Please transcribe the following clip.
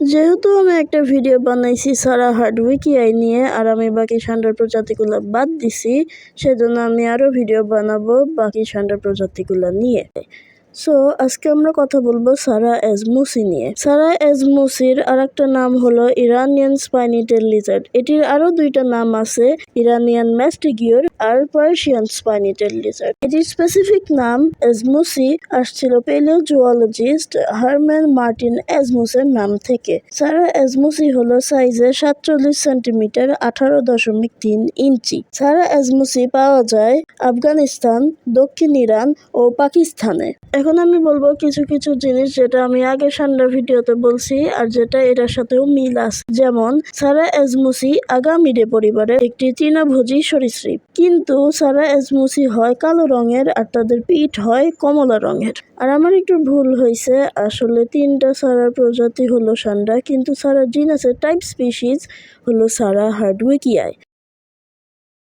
যেহেতু আমি একটা ভিডিও বানাইছি সারা হার্ডউইকিআই নিয়ে, আর আমি বাকি ষান্ডার প্রজাতিগুলো বাদ দিছি, সেজন্য আমি আরও ভিডিও বানাবো বাকি ষান্ডার প্রজাতিগুলো নিয়ে। সো আজকে আমরা কথা বলব সারা এজমুসি নিয়ে। সারা এজমুসির আর একটা নাম হলো ইরানিয়ান স্পাইনিটেল লিজার্ড। এটির আরও দুইটা নাম আছে, ইরানিয়ান ম্যাস্টিগিওর আর পার্সিয়ান স্পাইনিটেল লিজার্ড। এটির স্পেসিফিক নাম এজমুসি আসছিল পেলিওজুওলজিস্ট হারম্যান মার্টিন এজমুসের নাম থেকে। সারা এজমুসি হলো সাইজে সাতচল্লিশ সেন্টিমিটার আঠারো দশমিক তিন ইঞ্চি। সারা এজমুসি পাওয়া যায় আফগানিস্তান, দক্ষিণ ইরান ও পাকিস্তানে। এখন আমি বলব কিছু কিছু জিনিস যেটা আমি আগে সান্ডার ভিডিওতে বলছি আর যেটা এটার সাথেও মিল আছে। যেমন, সারা এজমুসি আগামিডে পরিবারের একটি তৃণভোজী সরীসৃপ। কিন্তু সারা এজমুসি হয় কালো রঙের আর তাদের পিঠ হয় কমলা রঙের। আর আমার একটু ভুল হয়েছে, আসলে তিনটা সারার প্রজাতি হলো সান্ডা, কিন্তু সারা জিনাসের টাইপ স্পিসিস হলো সারা হার্ডউইকিয়ায়।